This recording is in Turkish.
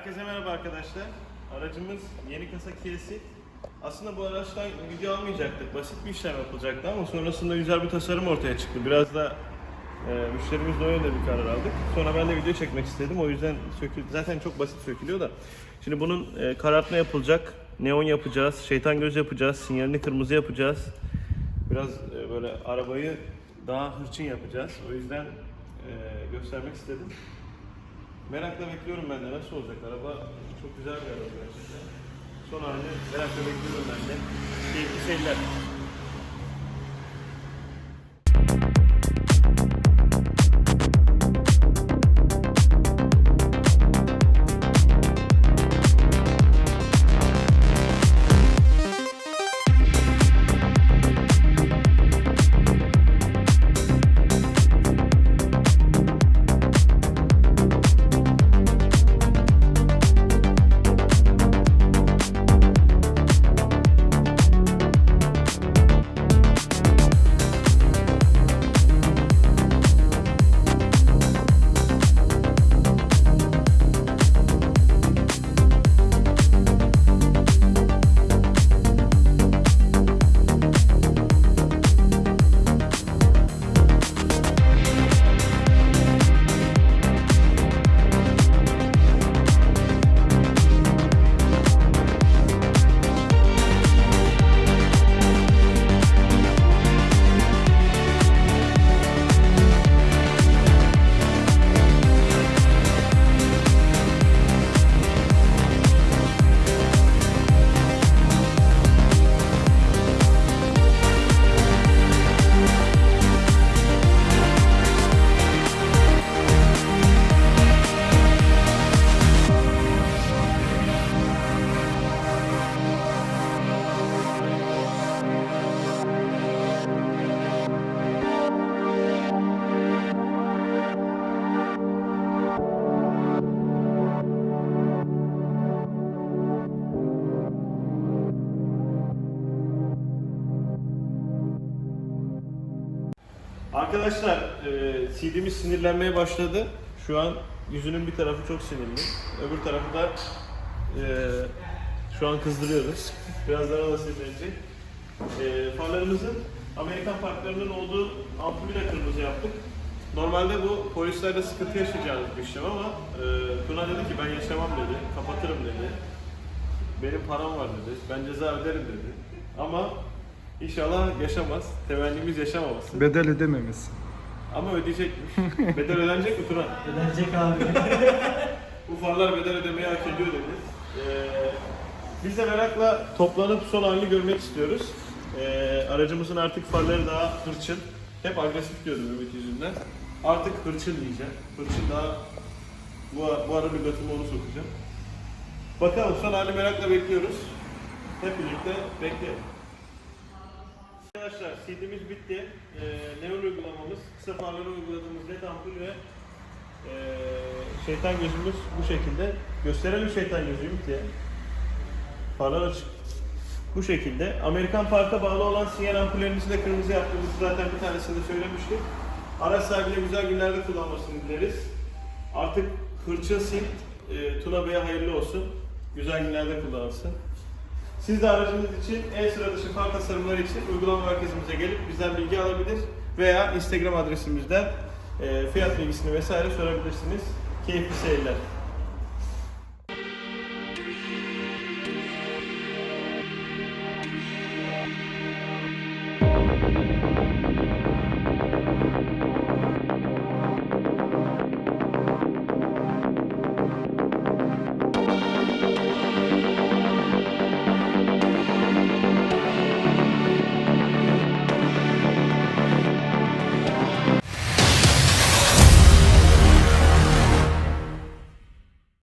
Herkese merhaba arkadaşlar. Aracımız yeni kasa Kia Ceed. Aslında bu araçtan video almayacaktık. Basit bir işlem yapılacaktı ama sonrasında güzel bir tasarım ortaya çıktı. Biraz da e, müşterimizle yönde bir karar aldık. Sonra ben de video çekmek istedim. O yüzden sökül zaten çok basit sökülüyor da. Şimdi bunun e, karartma yapılacak. Neon yapacağız, şeytan göz yapacağız, sinyalini kırmızı yapacağız. Biraz e, böyle arabayı daha hırçın yapacağız. O yüzden e, göstermek istedim. Merakla bekliyorum ben de nasıl olacak araba çok güzel bir araba gerçekten. Son halini merakla bekliyorum ben de. Keyifli seyirler. Arkadaşlar e, CD'miz sinirlenmeye başladı. Şu an yüzünün bir tarafı çok sinirli. Öbür tarafı da e, şu an kızdırıyoruz. Birazdan o da sinirlenecek. E, farlarımızın Amerikan farklarının olduğu ampulü de kırmızı yaptık. Normalde bu polislerde sıkıntı yaşayacağımız bir işlem ama e, Tuna dedi ki ben yaşamam dedi, kapatırım dedi. Benim param var dedi, ben ceza öderim dedi. Ama inşallah yaşamaz. Temennimiz yaşamaması. Bedel ödememesi. Ama ödeyecekmiş. Bedel ödenecek mi Turan? Ödenecek abi. Bu farlar bedel ödemeyi hak ediyor dedi. Ee, biz de merakla toplanıp son halini görmek istiyoruz. Ee, aracımızın artık farları daha hırçın. Hep agresif diyordum Ümit yüzünden. Artık hırçın diyeceğim. Hırçın daha bu, bu ara bir götüme onu sokacağım. Bakalım son halini merakla bekliyoruz. Hep birlikte bekleyelim. Arkadaşlar CD'miz bitti. Ee, neon uygulamamız, kısa farları uyguladığımız led ampul ve ee, şeytan gözümüz bu şekilde. Gösterelim şeytan gözü Ümit ya. Farlar açık. Bu şekilde. Amerikan Park'a bağlı olan sinyal ampullerimizi de kırmızı yaptığımızı zaten bir tanesinde söylemiştik. Araç sahibine güzel günlerde kullanmasını dileriz. Artık hırçın sil, e, Tuna Bey'e hayırlı olsun. Güzel günlerde kullansın. Siz de aracınız için en sıra dışı far tasarımları için uygulama merkezimize gelip bizden bilgi alabilir veya Instagram adresimizden e, fiyat bilgisini vesaire sorabilirsiniz. Keyifli seyirler.